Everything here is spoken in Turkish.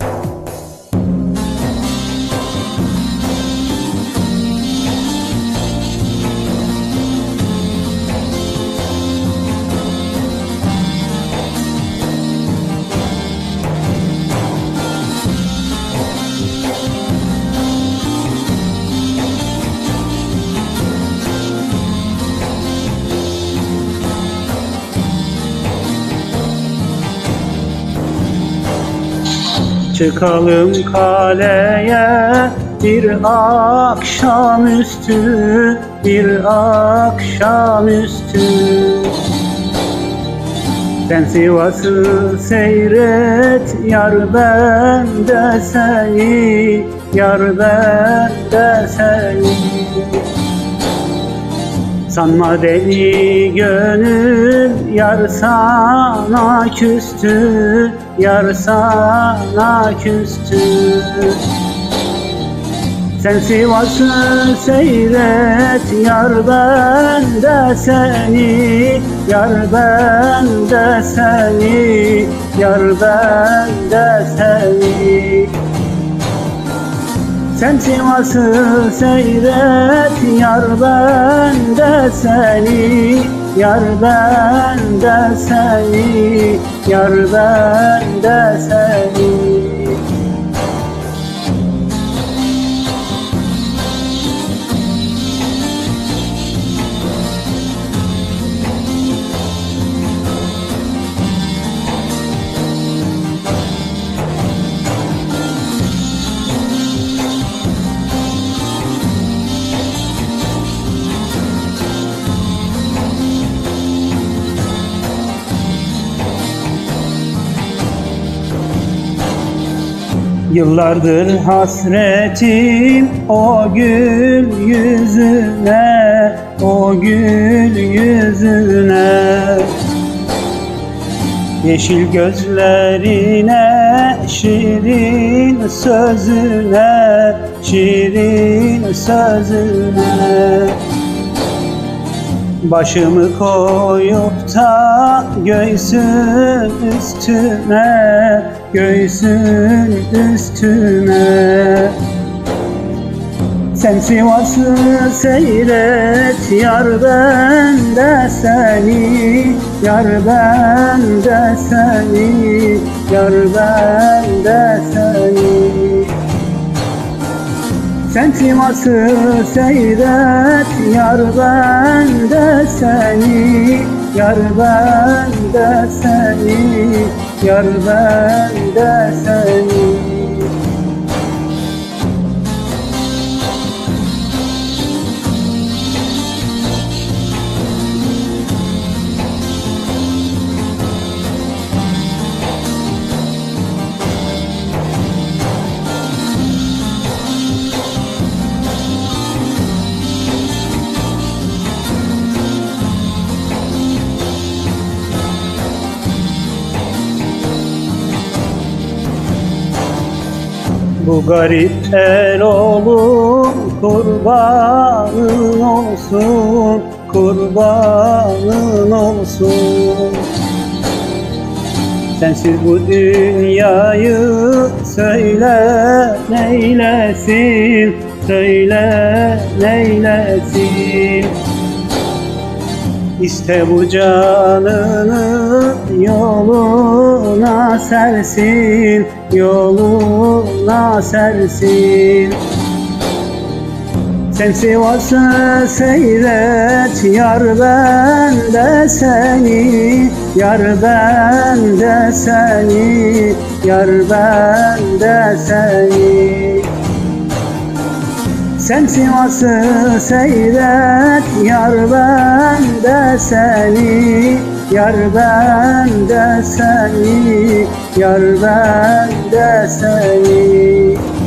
you Çıkalım kaleye bir akşamüstü, bir akşamüstü. Sen Sivas'ı seyret, yar ben de seni, yar ben de seni. Sanma deli gönül yar sana küstü Yar sana küstü Sen Sivas'ı seyret Yar ben de seni Yar ben de seni Yar ben de seni. Sen Sivas'ı seyret Yar ben de seni Yar ben de seni Yar ben de seni Yıllardır hasretim o gül yüzüne, o gül yüzüne. Yeşil gözlerine, şirin sözüne, şirin sözüne Başımı koyup da göğsün üstüne, göğsün üstüne. Sen Sivas'ı seyret, yar ben seni Yar ben seni, yar ben seni sen Sivas'ı seyret Yar ben de seni Yar ben de seni Yar ben de seni Bu garip el oğlum kurbanın olsun, kurbanın olsun. Sensiz bu dünyayı söyle neylesin, söyle neylesin. İste bu canını yoluna sersin, yoluna sersin. Sen Sivas'ı seyret, yar ben de seni, yar ben de seni, yar ben de seni. Sen Sivas'ı seyret Yar ben de seni Yar ben de seni Yar ben de seni